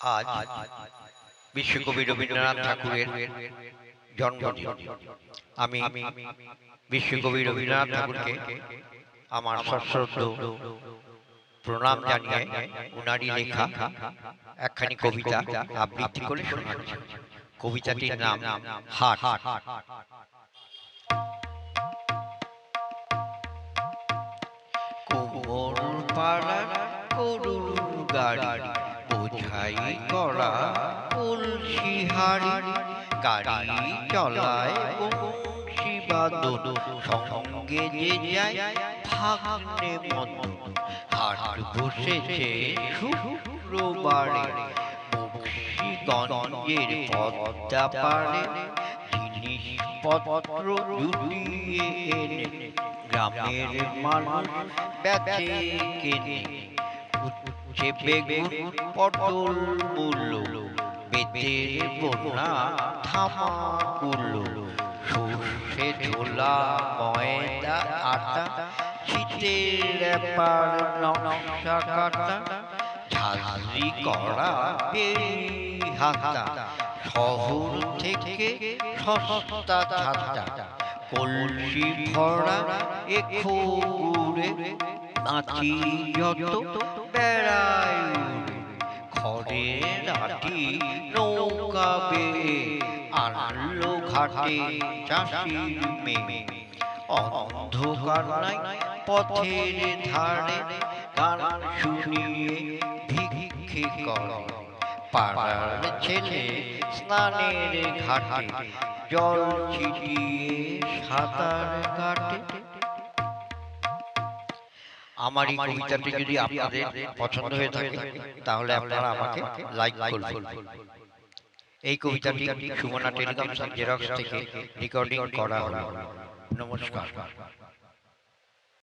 আজ বিশ্বকবি রবীন্দ্রনাথ ঠাকুরের জন্মদিন। আমি বিশ্বকবি রবীন্দ্রনাথ ঠাকুরকে আমার সশ্রদ্ধ প্রণাম জানিয়ে উনারই লেখা একখানি কবিতা আবৃত্তি করে শোনাচ্ছি। কবিতাটির নাম হাট। কোমর পাড়া করুন গাড়ি বোঝাই করা কলসি গাড়ি চলায় বংশী সঙ্গে যে যায় ভাগ্নে মদন হাট বসেছে শুক্রবারে বংশীগঞ্জের পদ্মা পাড়ে জিনিসপত্র জুটিয়ে গ্রামের মানুষ বেচে কেনে। উচ্ছে বেগুন পটল মূল্য বেতের বোনা থামা কুলো সর্ষে ঝোলা, ময়দা আটা শীতের ব্যাপার নকশা কাটা ঝাঁঝরি করা হাতা, শহর থেকে সস্তা ছাতা কলসি ভরা এখুরে নাচি যত বেড়ায় উড়ে। খড়ের আটি নৌকা বেয়ে আনলো ঘাটে চাষির মেয়ে অন্ধকার নাই পথের ধারে গান শুনিয়ে ভিক্ষে পাড়ার ছেলে স্নানের ঘাটে জল ছিটিয়ে সাঁতার কাটে আমার এই কবিতাটি যদি আপনাদের পছন্দ হয়ে থাকে তাহলে আপনারা আমাকে লাইক করবেন এই কবিতাটি সুমনা টেলিকম জেরক্স থেকে রেকর্ডিং করা হলো। নমস্কার।